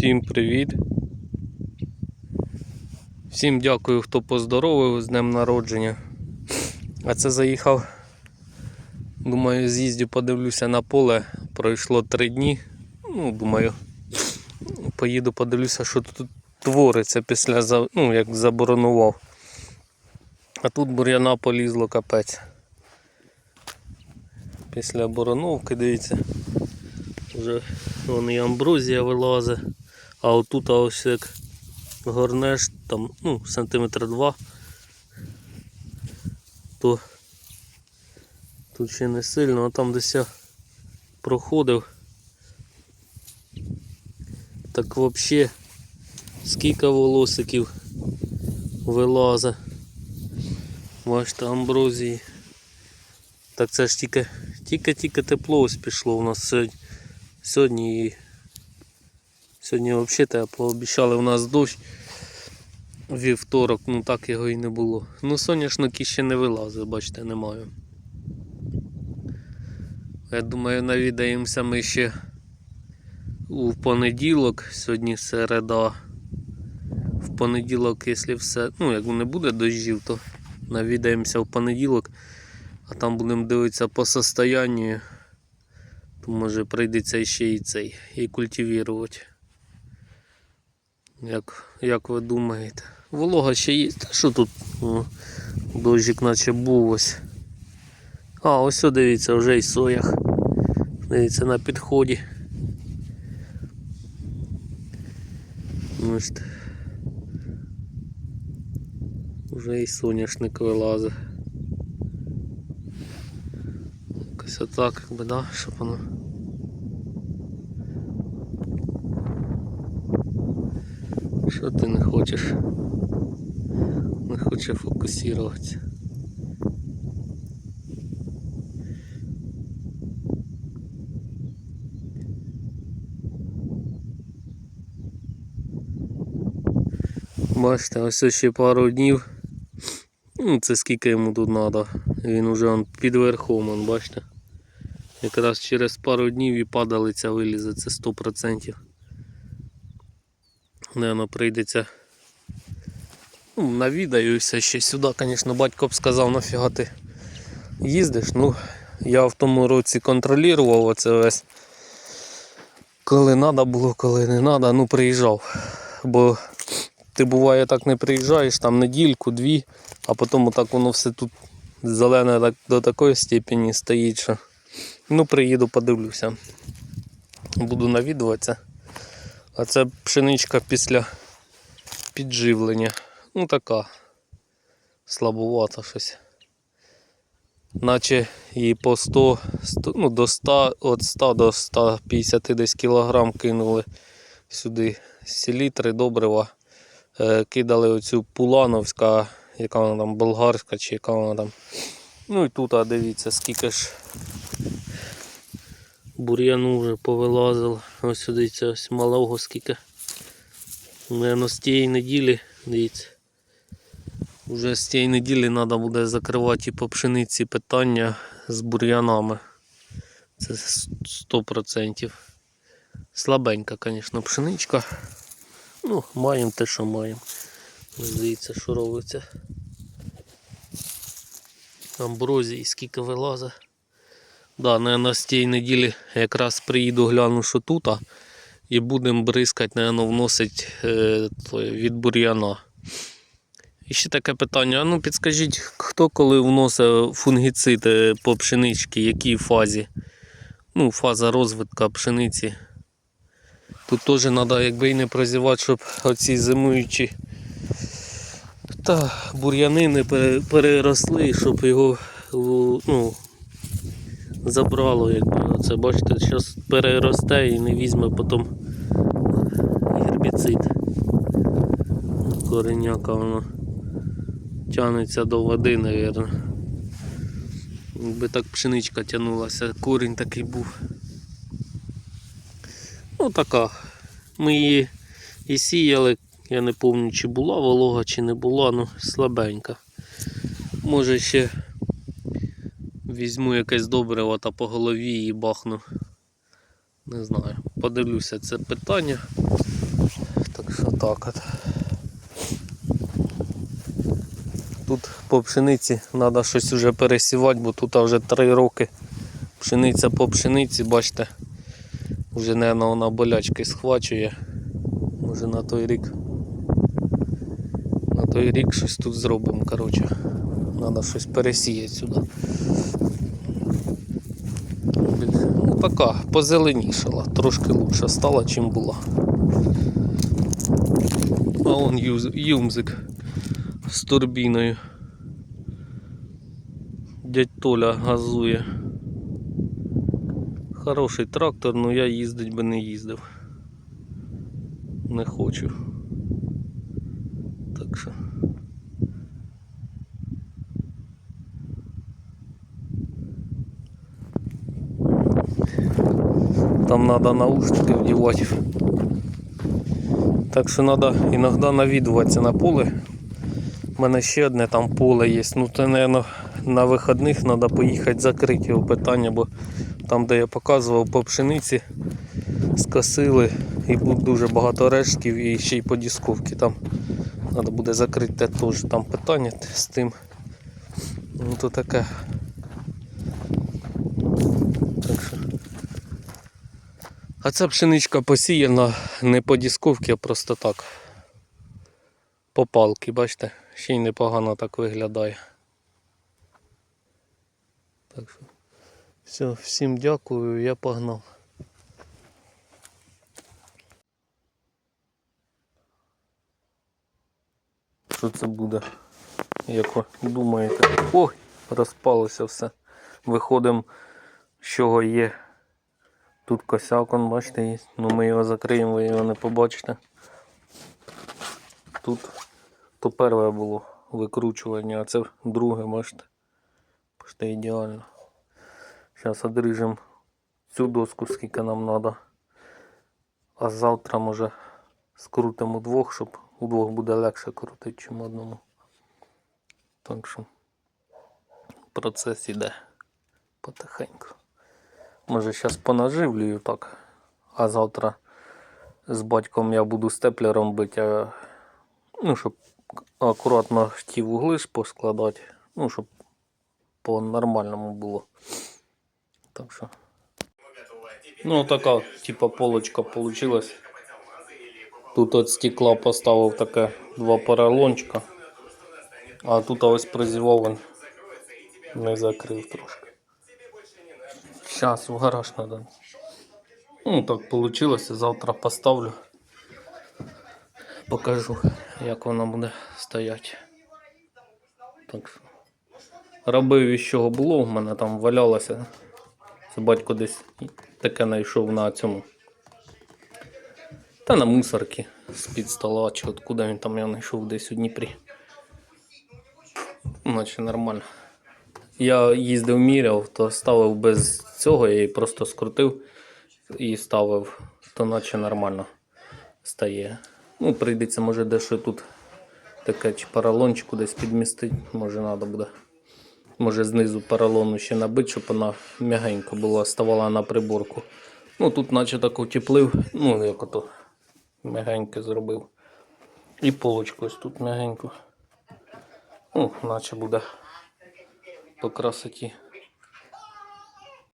Всім привіт. Всім дякую, хто поздоровив з днем народження. А це заїхав. Думаю, з'їздю подивлюся на поле. Пройшло три дні. Ну, думаю, поїду подивлюся, що тут твориться після ну, як заборонував. А тут бур'яна полізло капець. Після обороновки, дивіться. Вже вон і амброзія вилазить. А отут ось як горнеш там, ну, сантиметра два, то тут ще не сильно, а там десь я проходив. Так взагалі скільки волосиків вилазить. Бачите, амброзії. Так це ж тільки, тільки-тільки тепло ось пішло у нас сьогодні. Сьогодні і сьогодні взагалі тепло. Обіцяли у нас дощ вівторок, ну так його і не було. Ну соняшники ще не вилазить, бачите, немає. Я думаю, навідаємося ми ще у понеділок, сьогодні середа. В понеділок, якщо все, ну як не буде дощів, то навідаємося в понеділок, а там будемо дивитися по состоянню. То може прийдеться ще і цей, і культивувати. Як, як ви думаєте? Волога ще є. Що тут? О, дощик наче був ось. А, ось о, дивіться, вже і соях. Дивіться на підході. Ось. Вже і соняшник вилазить. Якось отак, якби, да, щоб воно. Що ти не хочеш? Не хоче фокусуватися. Бачите, ось ще пару днів. Ну, це скільки йому тут треба. Він уже під верхом, бачите. Якраз через пару днів і падалиця вилізе, це 100%. Наверно, прийдеться. Ну, навідаюся ще сюди, звісно, батько б сказав, нафіга ти їздиш. Ну, я в тому році контролював оце весь. Коли треба було, коли не треба, ну приїжджав. Бо ти буває так не приїжджаєш, там недільку, дві, а потім отак воно все тут зелене так, до такої степені стоїть, що ну приїду, подивлюся. Буду навідуватися. А це пшеничка після підживлення. Ну така слабувата щось. Наче її по 100, 100 ну до 100, від 100 до 150 десь кілограм кинули сюди селітри, добрива. Е, кидали оцю пулановська, яка вона там болгарська чи яка вона там. Ну і тут, а дивіться, скільки ж бур'яну вже повилазило. Ось сюди це ось малого скільки. Наверно, з тієї неділі, дивіться. Уже з тієї неділі треба буде закривати і по пшениці питання з бур'янами. Це 100%. Слабенька, звісно, пшеничка. Ну, маємо те, що маємо. Дивіться, що робиться. Амброзії скільки вилазить. Да, наверное, з неділі якраз приїду, гляну, що тут, і будемо бризкати, наверное, вносить е, від бур'яна. І ще таке питання. А ну підскажіть, хто коли вносить фунгіцид е, по пшеничці, якій фазі? Ну, фаза розвитка пшениці. Тут теж треба якби і не прозівати, щоб оці зимуючі та бур'яни не переросли, щоб його ну, забрало, якби це бачите, зараз переросте і не візьме потім гербіцид. Кореняка воно тягнеться до води, мабуть. Якби так пшеничка тягнулася, корінь такий був. Ну така. Ми її і сіяли, я не пам'ятаю, чи була волога, чи не була, ну слабенька. Може ще візьму якесь добриво та по голові і бахну. Не знаю. Подивлюся це питання. Так що так от. Тут по пшениці треба щось вже пересівати, бо тут вже 3 роки пшениця по пшениці, бачите, вже, мабуть, вона болячки схвачує. Може на той рік. На той рік щось тут зробимо, коротше. Треба щось пересіяти сюди. Ну така, позеленішала, трошки лучше стала, чим була. А он юмзик з турбіною. Дядь Толя газує. Хороший трактор, але я їздить би не їздив. Не хочу. Так що. Там треба наушники вдівати. Так що треба іноді навідуватися на поле. У мене ще одне там поле є. Ну то, мабуть, на вихідних треба поїхати закрити його питання, бо там, де я показував по пшениці, скосили і буде дуже багато рештків і ще й по дісковці там. Треба буде закрити те теж там питання з тим. Ну то таке. Так що. А ця пшеничка посіяна не по дісковці, а просто так. По палки, бачите, ще й непогано так виглядає. Так що, все, всім дякую, я погнав. Що це буде? Як ви думаєте? Ой, розпалося все. Виходимо, з чого є. Тут косяк, он, бачите, є. Ну ми його закриємо, ви його не побачите. Тут то перше було викручування, а це друге, бачите. Бачите, ідеально. Зараз одріжемо цю доску, скільки нам треба. А завтра може скрутимо удвох, щоб удвох буде легше крутити, чим одному. Так що процес іде потихеньку. Може зараз понаживлюю так, а завтра з батьком я буду степлером бити, а, ну, щоб акуратно ті вугли поскладати, ну, щоб по нормальному було. Так що. Ну, така, типа, полочка получилась. Тут от стекла поставив таке два поролончика. А тут ось призівав не закрив трошки. Сейчас в гараж надо. Ну так получилось. Завтра поставлю. Покажу, як вона буде стояти. Так що. Робив із чого було, в мене там валялося. Це батько десь таке знайшов на цьому. Та на мусорці з-під стола, чи откуда він там я знайшов десь у Дніпрі. Наче нормально. Я їздив міряв, то ставив без цього, я її просто скрутив і ставив, то наче нормально стає. Ну, прийдеться, може, дещо тут таке чи поролончику десь підмістити, може треба буде. Може знизу поролону ще набити, щоб вона м'ягенько була, ставала на приборку. Ну тут наче так утеплив, ну як ото м'ягеньке зробив. І полочку ось тут м'ягенько. Ну, наче буде по красоті.